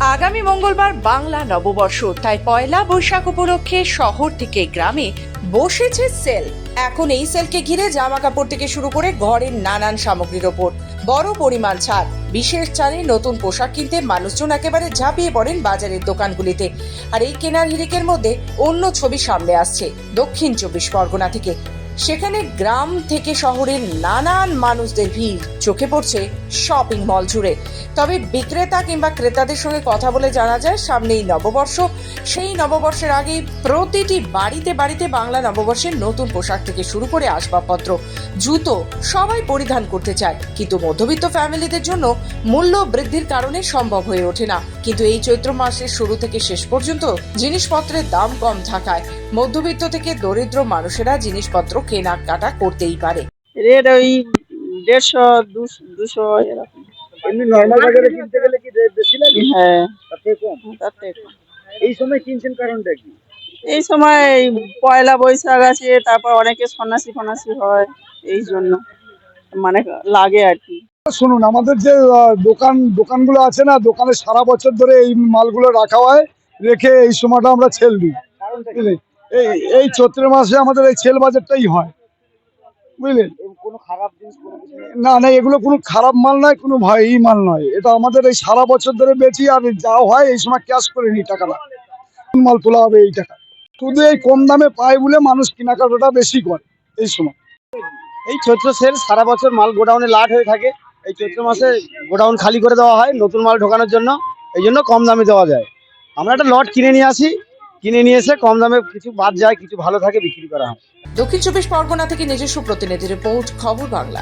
আগামী মঙ্গলবার বাংলা নববর্ষ, তাই পয়লা বৈশাখ উপলক্ষে শহর থেকে গ্রামে বসেছে সেল। এখন এই সেলকে ঘিরে জামা কাপড় থেকে শুরু করে ঘরের নানান সামগ্রীর ওপর। বড় পরিমাণ ছাড়। বিশেষ ছাড়ে নতুন পোশাক কিনতে মানুষজন একেবারে ঝাঁপিয়ে পড়েন বাজারের দোকানগুলিতে। আর এই কেনার হিরিকের মধ্যে অন্য ছবি সামনে আসছে। দক্ষিণ চব্বিশ পরগনা থেকে। সেখানে গ্রাম থেকে শহরের নানান মানুষদের ভিড় চোখে পড়ছে শপিং মল জুড়ে। তবে বিক্রেতা কিংবা ক্রেতাদের সঙ্গে কথা বলে জানা যায়, সামনেই নববর্ষ। সেই নববর্ষের আগে প্রতিটি বাড়িতে বাড়িতে বাংলা নববর্ষের নতুন পোশাক থেকে শুরু করে আসবাবপত্র, জুতো সবাই পরিধান করতে চায়। কিন্তু মধ্যবিত্ত ফ্যামিলিদের জন্য মূল্য বৃদ্ধির কারণে সম্ভব হয়ে ওঠে না। কিন্তু এই চৈত্র মাসের শুরু থেকে শেষ পর্যন্ত জিনিসপত্রের দাম কম থাকায় মধ্যবিত্ত থেকে দরিদ্র মানুষেরা জিনিসপত্র কেনাকাটা করতেই পারে। রেট ওই দেড়শো দুশো এরকম। এমনি নর্মাল বাজারে কিনতে গেলে কি রেট বেশি লাগে? হ্যাঁ। তার থেকে কম? তার থেকে কম। এই সময় কিনছেন কারণটা কি? এই সময় পয়লা বৈশাখ আছে তারপর অনেকে সন্ন্যাসী ফন্যাসী হয় এই জন্য। মানে লাগে আর কি। শুনুন আমাদের যে দোকান দোকানগুলো আছে না দোকানে সারা বছর ধরে এই মালগুলো রাখা হয় রেখে এই সময়টা আমরা ছেল দিই। কারণটা কি? বুঝলেন? এই এই চৈত্র মাসে আমাদের এই ছেল বাজারটাই হয়। বুঝলেন? না না, এগুলো কোনো খারাপ মাল নয়, কোনো ভাই এই মাল নয়। এটা আমাদের এই সারা বছর ধরে বেচি, আর যা হয় এই সময় ক্যাশ করে নিই টাকাটা। মাল তোলা হবে এই টাকা। শুধু এই কম দামে পায় বলে মানুষ কেনাকাটাটা বেশি করে এই সময়। এই চৈত্র সেল সারা বছর মাল গোডাউনে লাট হয়ে থাকে। এই চৈত্র মাসে গোডাউন খালি করে দেওয়া হয়, নতুন মাল ঢোকানোর জন্য। এই জন্য কম দামে দেওয়া যায়। আমরা একটা লট কিনে নিয়ে আসি কিনে নিয়ে এসে কম দামে কিছু বাদ যায়, কিছু ভালো থাকে, বিক্রি করা হয়। দক্ষিণ চব্বিশ পরগনা থেকে নিজস্ব প্রতিনিধি রিপোর্ট, খবর বাংলা।